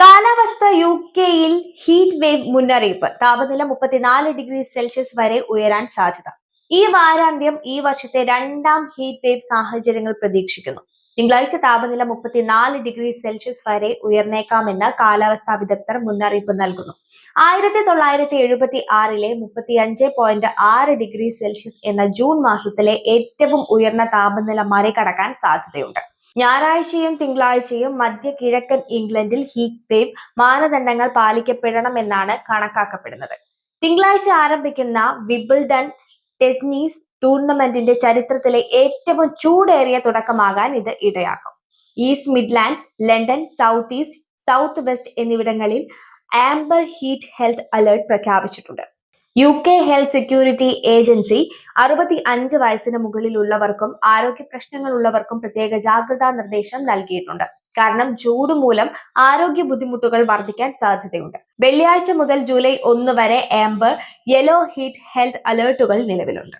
കാലാവസ്ഥ യു കെയിൽ heat wave മുന്നറിയിപ്പ്. താപനില മുപ്പത്തിനാല് ഡിഗ്രി സെൽഷ്യസ് വരെ ഉയരാൻ സാധ്യത. ഈ വാരാന്ത്യം ഈ വർഷത്തെ രണ്ടാം ഹീറ്റ് വേവ് സാഹചര്യങ്ങൾ പ്രതീക്ഷിക്കുന്നു. തിങ്കളാഴ്ച താപനില മുപ്പത്തിനാല് ഡിഗ്രി സെൽഷ്യസ് വരെ ഉയർന്നേക്കാമെന്ന് കാലാവസ്ഥാ വിദഗ്ധർ മുന്നറിയിപ്പ് നൽകുന്നു. ആയിരത്തി തൊള്ളായിരത്തി എഴുപത്തി ആറിലെ മുപ്പത്തി അഞ്ച് പോയിന്റ് ആറ് ഡിഗ്രി സെൽഷ്യസ് എന്ന ജൂൺ മാസത്തിലെ ഏറ്റവും ഉയർന്ന താപനില മറികടക്കാൻ സാധ്യതയുണ്ട്. ഞായറാഴ്ചയും തിങ്കളാഴ്ചയും മധ്യ കിഴക്കൻ ഇംഗ്ലണ്ടിൽ ഹീറ്റ് വേവ് മാനദണ്ഡങ്ങൾ പാലിക്കപ്പെടണമെന്നാണ് കണക്കാക്കപ്പെടുന്നത്. തിങ്കളാഴ്ച ആരംഭിക്കുന്ന വിബിൾഡൺ ടെന്നീസ് ടൂർണമെന്റിന്റെ ചരിത്രത്തിലെ ഏറ്റവും ചൂടേറിയ തുടക്കമാകാൻ ഇത് ഇടയാക്കും. East Midlands London South East South West എന്നിവിടങ്ങളിൽ ആംബർ ഹീറ്റ് ഹെൽത്ത് അലേർട്ട് പ്രഖ്യാപിച്ചിട്ടുണ്ട്. U K health security agency അറുപത്തി അഞ്ച് വയസ്സിന് മുകളിലുള്ളവർക്കും ആരോഗ്യ പ്രശ്നങ്ങളുള്ളവർക്കും പ്രത്യേക ജാഗ്രതാ നിർദ്ദേശം നൽകിയിട്ടുണ്ട്. കാരണം ചൂട് മൂലം ആരോഗ്യ ബുദ്ധിമുട്ടുകൾ വർദ്ധിക്കാൻ സാധ്യതയുണ്ട്. വെള്ളിയാഴ്ച മുതൽ ജൂലൈ ഒന്ന് വരെ ആംബർ യെല്ലോ ഹീറ്റ് ഹെൽത്ത് അലേർട്ടുകൾ നിലവിലുണ്ട്.